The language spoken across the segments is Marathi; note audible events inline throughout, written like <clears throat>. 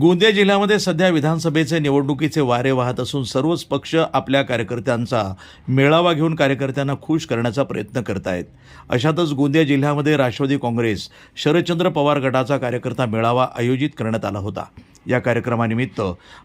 गोंदिया जिल्ह्यामध्ये सध्या विधानसभेचे निवडणुकीचे वारे वाहत असून सर्वच पक्ष आपल्या कार्यकर्त्यांचा मेळावा घेऊन कार्यकर्त्यांना खुश करण्याचा प्रयत्न करत आहेत अशातच गोंदिया जिल्ह्यामध्ये राष्ट्रवादी काँग्रेस शरदचंद्र पवार गटाचा कार्यकर्ता मेळावा आयोजित करण्यात आला होता. या कार्यक्रमानिमित्त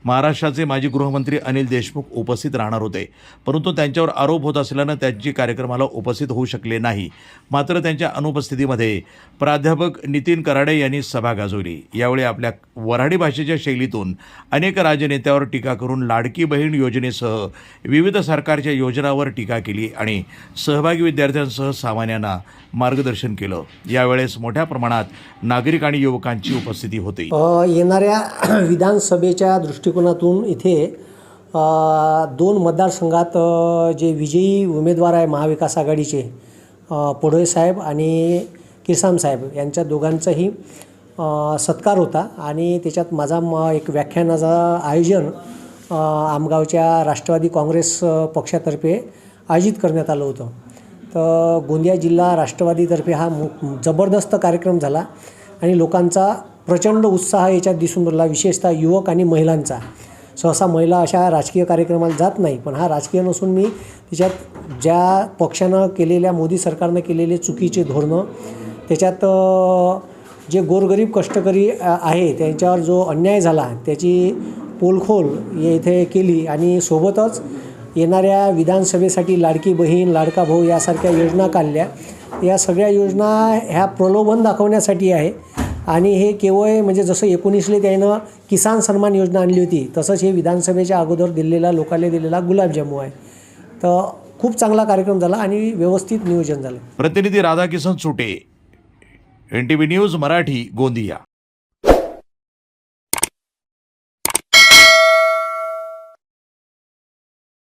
महाराष्ट्राचे माजी गृहमंत्री अनिल देशमुख उपस्थित राहणार होते. परंतु त्यांच्यावर आरोप होत असल्यानं त्यांची कार्यक्रमाला उपस्थित होऊ शकले नाही. मात्र त्यांच्या अनुपस्थितीमध्ये प्राध्यापक नितीन कराडे यांनी सभा गाजवली. यावेळी आपल्या वऱ्हाडी भाषेच्या शैलीतून अनेक राजनेत्यावर टीका करून लाडकी बहीण योजनेसह विविध सरकारच्या योजनांवर टीका केली आणि सहभागी विद्यार्थ्यांसह सामान्यांना मार्गदर्शन केलं. यावेळेस मोठ्या प्रमाणात नागरिक आणि युवकांची उपस्थिती होती. येणाऱ्या <clears throat> विधानसभेच्या दृष्टिकोनातून इथे दोन मतदारसंघात जे विजयी उमेदवार आहे महाविकास आघाडीचे अ, पडोळे साहेब आणि किसाम साहेब यांच्या दोघांचाही सत्कार होता. आणि त्याच्यात माझा म एक व्याख्यानाचं आयोजन आमगावच्या राष्ट्रवादी काँग्रेस पक्षातर्फे आयोजित करण्यात आलं होतं. तर गोंदिया जिल्हा राष्ट्रवादीतर्फे हा जबरदस्त कार्यक्रम झाला. आणि लोकांचा प्रचंड उत्साह याच्यात दिसून राहिला विशेषतः युवक आणि महिलांचा. सहसा महिला अशा राजकीय कार्यक्रमाला जात नाही पण हा राजकीय नसून मी त्याच्यात ज्या पक्षानं केलेल्या मोदी सरकारनं केलेले चुकीचे धोरणं त्याच्यात जे गोरगरीब कष्टकरी आहे त्यांच्यावर जो अन्याय झाला त्याची पोलखोल येथे केली आणि सोबतच येणाऱ्या विधानसभेसाठी लाडकी बहीण लाडका भाऊ यासारख्या योजना काढल्या. या सगळ्या योजना ह्या प्रलोभन दाखवण्यासाठी आहे. आणि हे केवळ म्हणजे जसं एकोणीसले त्यानं किसान सन्मान योजना आणली होती तसंच हे विधानसभेच्या अगोदर दिलेला लोकांना दिलेला गुलाबजामू आहे. तर खूप चांगला कार्यक्रम झाला आणि व्यवस्थित नियोजन झालं. प्रतिनिधी Radhakishan Sute N T V news Marathi Gondia.